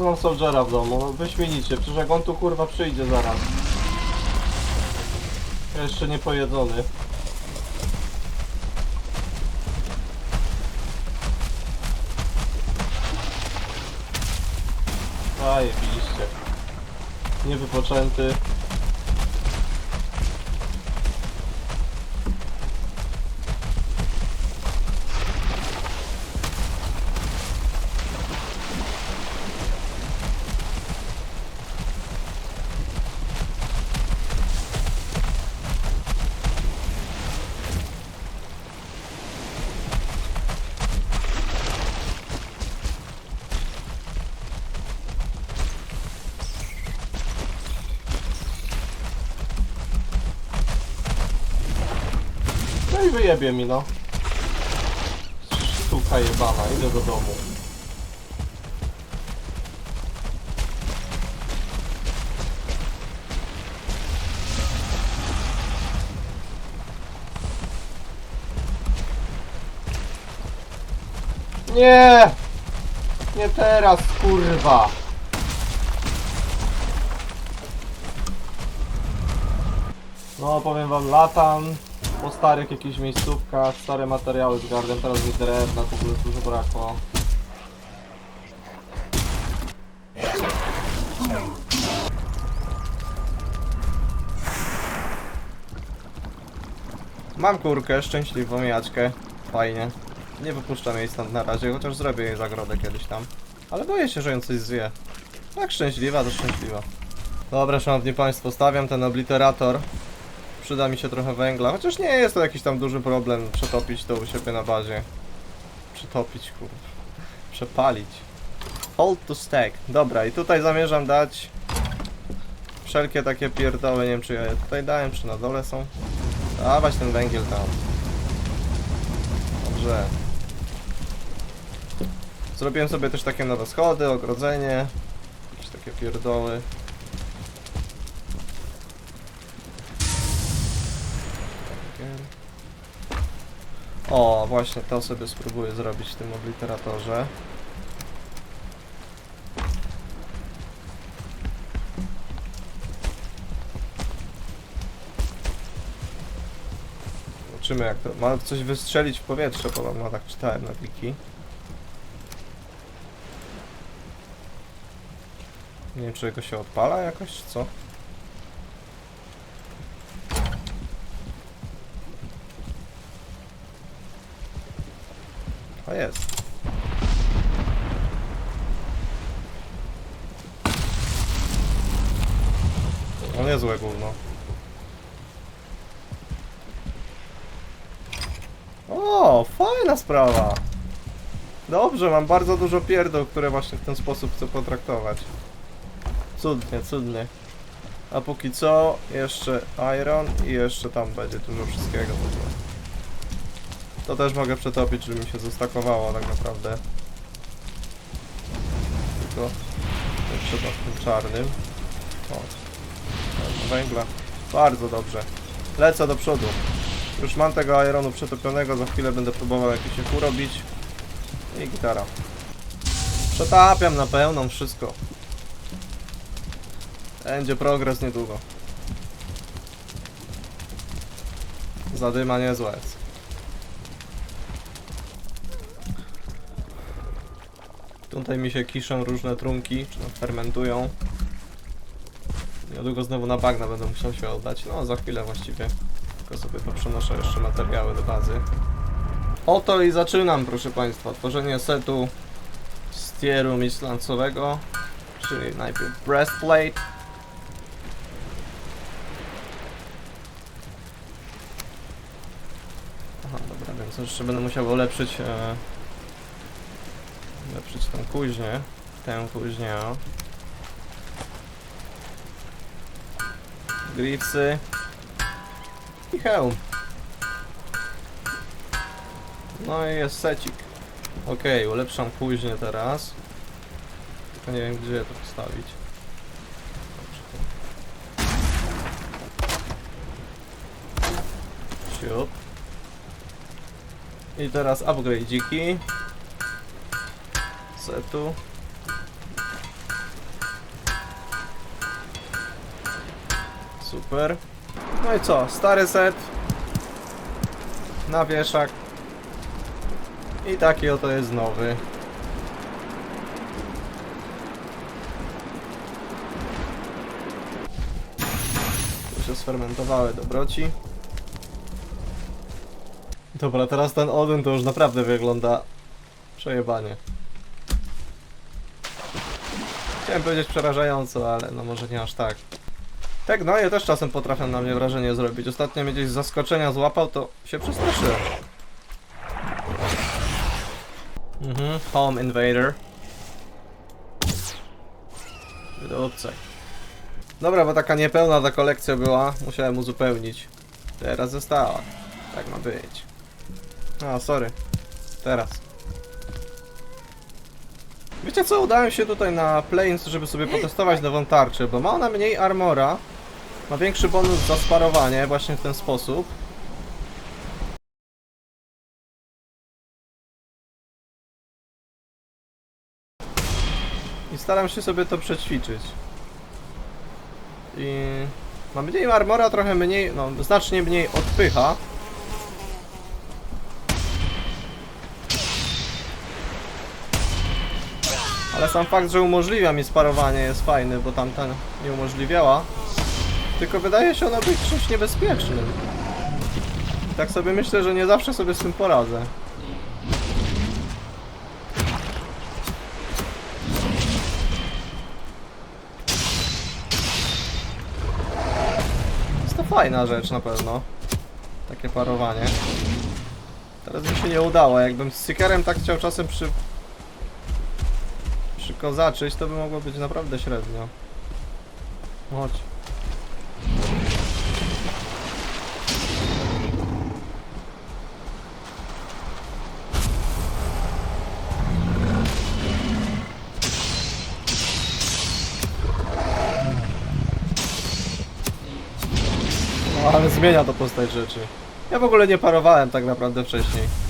Mam Soldiera w domu, wyśmienicie, przecież jak on tu kurwa przyjdzie zaraz. Jeszcze nie pojedzony. Zajebiście. Niewypoczęty. No i wyjebie mi no. Sztuka jebana, idę do domu. Nie! Nie teraz, kurwa! No, powiem wam, latam po starych jakichś miejscówkach, stare materiały z gardem, teraz mi drewna w ogóle dużo brakło. Mam kurkę, szczęśliwą jaczkę, fajnie. Nie wypuszczam jej stąd na razie, chociaż zrobię jej zagrodę kiedyś tam. Ale boję się, że ją coś zje. Tak szczęśliwa, to szczęśliwa. Dobra, szanowni państwo, stawiam ten obliterator. Przyda mi się trochę węgla, chociaż nie jest to jakiś tam duży problem przetopić to u siebie na bazie. Przetopić, kurwa. Przepalić. Hold to stack. Dobra, i tutaj zamierzam dać wszelkie takie pierdoły, nie wiem czy ja je tutaj dałem, czy na dole są. Dawać ten węgiel tam. Dobrze. Zrobiłem sobie też takie nowe schody, ogrodzenie. Jakieś takie pierdoły. O, właśnie to sobie spróbuję zrobić w tym obliteratorze. Zobaczymy jak to... Ma coś wystrzelić w powietrze, podobno tak czytałem na wiki. Nie wiem, czy go się odpala jakoś, czy co? Jest. No niezłe gówno. O, fajna sprawa. Dobrze, mam bardzo dużo pierdół, które właśnie w ten sposób chcę potraktować. Cudnie, cudnie. A póki co, jeszcze iron i jeszcze tam będzie dużo wszystkiego. To też mogę przetopić, żeby mi się zostakowało tak naprawdę. Tylko trzeba w tym czarnym. O, węgla. Bardzo dobrze. Lecę do przodu. Już mam tego ironu przetopionego, za chwilę będę próbował jakiś eku robić. I gitara. Przetapiam na pełną wszystko. Będzie progres niedługo. Zadyma niezła jest. Tutaj mi się kiszą różne trunki, czy tam fermentują. Niedługo znowu na bagna będę musiał się oddać. No, za chwilę właściwie. Tylko sobie poprzenoszę jeszcze materiały do bazy. Oto i zaczynam, proszę Państwa, tworzenie setu stieru mislancowego, czyli najpierw breastplate. Aha, dobra, więc jeszcze będę musiał ulepszyć e, ulepszyć tą kuźnię, tę kuźnię. Gripsy i hełm. No i jest secik. Okej, ulepszam kuźnię teraz. Tylko nie wiem gdzie to postawić. Siup. I teraz upgrade'iki setu. Super. No i co? Stary set. Na wieszak. I taki oto jest nowy. Tu się sfermentowały dobroci. Dobra, teraz ten Odyn to już naprawdę wygląda przejebanie. Chciałem powiedzieć przerażająco, ale no może nie aż tak. Tak, no ja też czasem potrafią na mnie wrażenie zrobić. Ostatnio mnie gdzieś z zaskoczenia złapał, to się przestraszyłem. Mhm, Home Invader. Wydobcaj. Dobra, bo taka niepełna ta kolekcja była, musiałem uzupełnić. Teraz została. Tak ma być. A, sorry. Teraz. Wiecie co, udałem się tutaj na Plains, żeby sobie potestować nową tarczę, bo ma ona mniej armora, ma większy bonus za sparowanie właśnie w ten sposób. I staram się sobie to przećwiczyć. I ma mniej armora, trochę mniej, no znacznie mniej odpycha. Ale sam fakt, że umożliwia mi sparowanie jest fajny, bo tamta nie umożliwiała. Tylko wydaje się ono być czymś niebezpiecznym. Tak sobie myślę, że nie zawsze sobie z tym poradzę. Jest to fajna rzecz na pewno. Takie parowanie. Teraz mi się nie udało. Jakbym z Seekerem tak chciał czasem przy przykozaczyć, to by mogło być naprawdę średnio. Chodź. No, ale zmienia to postać rzeczy. Ja w ogóle nie parowałem tak naprawdę wcześniej.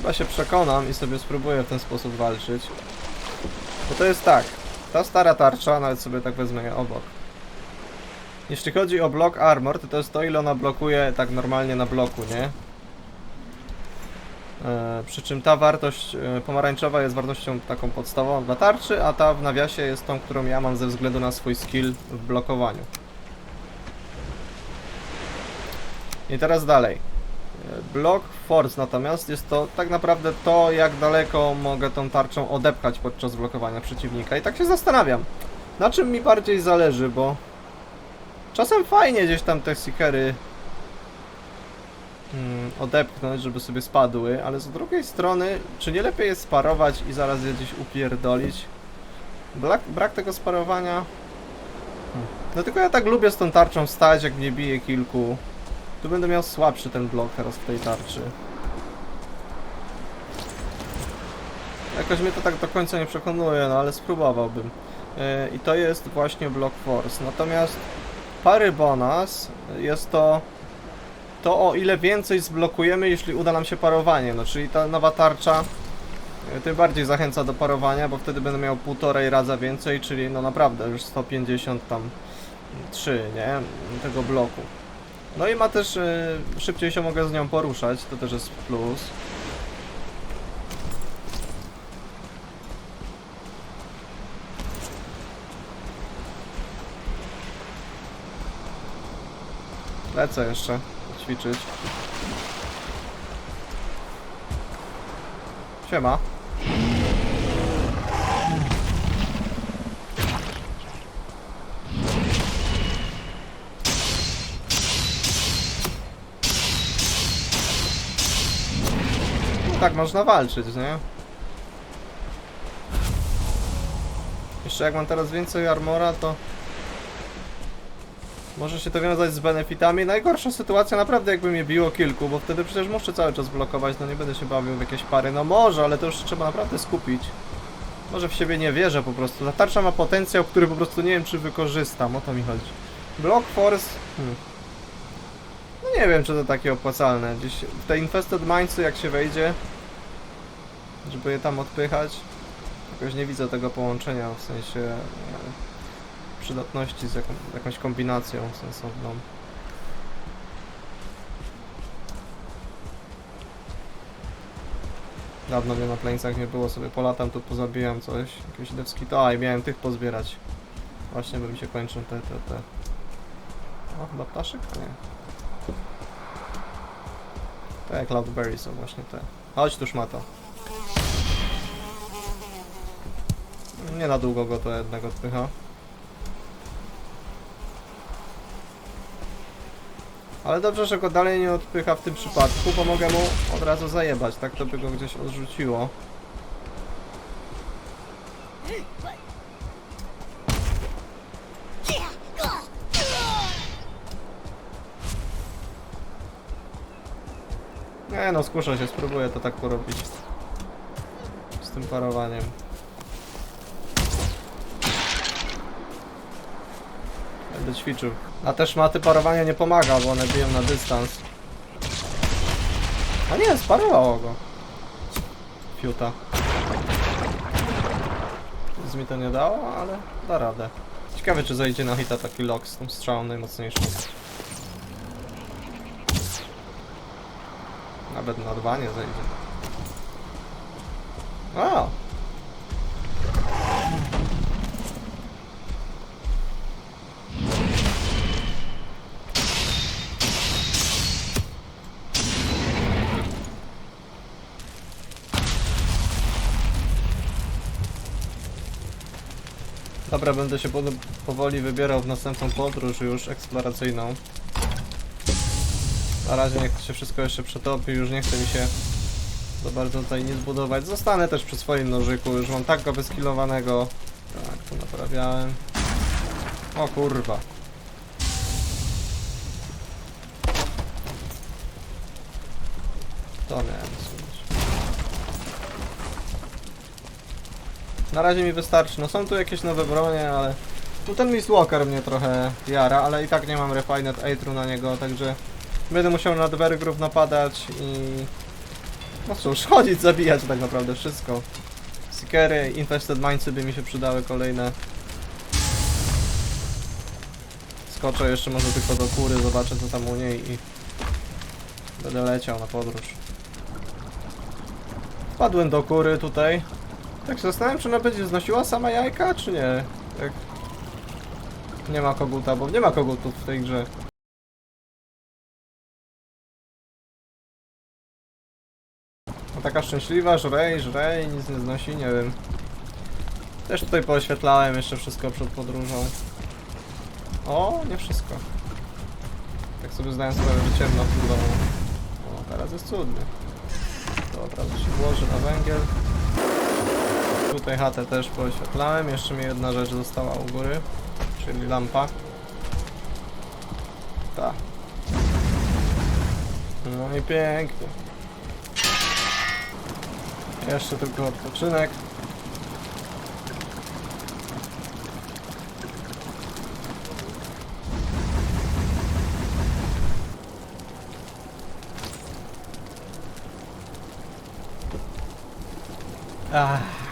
Chyba się przekonam i sobie spróbuję w ten sposób walczyć. Bo to jest tak. Ta stara tarcza, nawet sobie tak wezmę obok. Jeśli chodzi o block armor, to to jest to ile ona blokuje tak normalnie na bloku, nie? E, przy czym ta wartość e, pomarańczowa jest wartością taką podstawową dla tarczy, a ta w nawiasie jest tą, którą ja mam ze względu na swój skill w blokowaniu. I teraz dalej. Block Force natomiast jest to tak naprawdę to, jak daleko mogę tą tarczą odepchać podczas blokowania przeciwnika. I tak się zastanawiam, na czym mi bardziej zależy, bo czasem fajnie gdzieś tam te seekery mm, odepchnąć, żeby sobie spadły, ale z drugiej strony, czy nie lepiej jest sparować i zaraz je gdzieś upierdolić? Brak, brak tego sparowania... Hmm. No tylko ja tak lubię z tą tarczą stać, jak mnie bije kilku. Tu będę miał słabszy ten blok teraz w tej tarczy. Jakoś mnie to tak do końca nie przekonuje, no ale spróbowałbym. Yy, I to jest właśnie Block Force. Natomiast pary bonus jest to to o ile więcej zblokujemy, jeśli uda nam się parowanie. No czyli ta nowa tarcza yy, tym bardziej zachęca do parowania, bo wtedy będę miał półtorej raza więcej, czyli no naprawdę już 150 tam 3, nie? Tego bloku. No i ma też, y, szybciej się mogę z nią poruszać, to też jest plus. Lecę jeszcze ćwiczyć. Siema. Tak można walczyć, nie? Jeszcze jak mam teraz więcej armora, to może się to wiązać z benefitami. Najgorsza sytuacja naprawdę jakby mnie biło kilku, bo wtedy przecież muszę cały czas blokować, no nie będę się bawił w jakieś pary. No może, ale to już trzeba naprawdę skupić. Może w siebie nie wierzę po prostu. Ta tarcza ma potencjał, który po prostu nie wiem czy wykorzystam, o to mi chodzi. Block Force... Hmm. Nie wiem, czy to takie opłacalne. Gdzieś w te Infested Mindsy jak się wejdzie, żeby je tam odpychać. Jakoś nie widzę tego połączenia, w sensie e, przydatności z jaką, jakąś kombinacją sensowną. Dawno mnie na plańcach nie było, sobie polatam tu pozabijam coś, jakieś dewski to, a i miałem tych pozbierać. Właśnie bym się kończył te, te, te. O, chyba ptaszek? Nie. Te cloudberry są właśnie te. Chodź tu szmato. Nie na długo go to jednego odpycha. Ale dobrze, że go dalej nie odpycha w tym przypadku, bo mogę mu od razu zajebać, tak to by go gdzieś odrzuciło. Nie no, skuszę się, spróbuję to tak porobić. Z tym parowaniem. Będę ćwiczył. A też maty parowania nie pomaga, bo one biją na dystans. A nie, sparowało go. Fiuta. Nic mi to nie dało, ale da radę. Ciekawe czy zajdzie na hita taki lock z tą strzałą najmocniejszą. Nawet na dwa nie zejdzie. A! Dobra, będę się powoli wybierał w następną podróż już eksploracyjną. Na razie niech to się wszystko jeszcze przetopi, już nie chce mi się za bardzo tutaj nic budować. Zostanę też przy swoim nożyku, już mam tak go wyskilowanego. Tak, to naprawiałem. O kurwa. To miałem słuchać. Na razie mi wystarczy. No są tu jakieś nowe bronie, ale... No ten Mistwalker mnie trochę jara, ale i tak nie mam Refined Atru na niego, także... Będę musiał na Dwergrów napadać i... No cóż, chodzić, zabijać tak naprawdę wszystko. Seekery, Infested Mindsy by mi się przydały kolejne. Skoczę jeszcze może tylko do kury, zobaczę co tam u niej i... Będę leciał na podróż. Wpadłem do kury tutaj. Tak się zastanawiam, czy ona będzie znosiła sama jajka, czy nie. Tak. Nie ma koguta, bo nie ma kogutów w tej grze. Taka szczęśliwa, żrej, żrej, nic nie znosi, nie wiem. Też tutaj pooświetlałem jeszcze wszystko przed podróżą. O, nie wszystko. Tak sobie zdałem sprawę, że ciemno w domu. O, teraz jest. Dobra, to się włoży na węgiel. Tutaj chatę też pooświetlałem. Jeszcze mi jedna rzecz została u góry, czyli lampa. Ta. No i pięknie. Jeszcze tylko odpoczynek. Ach.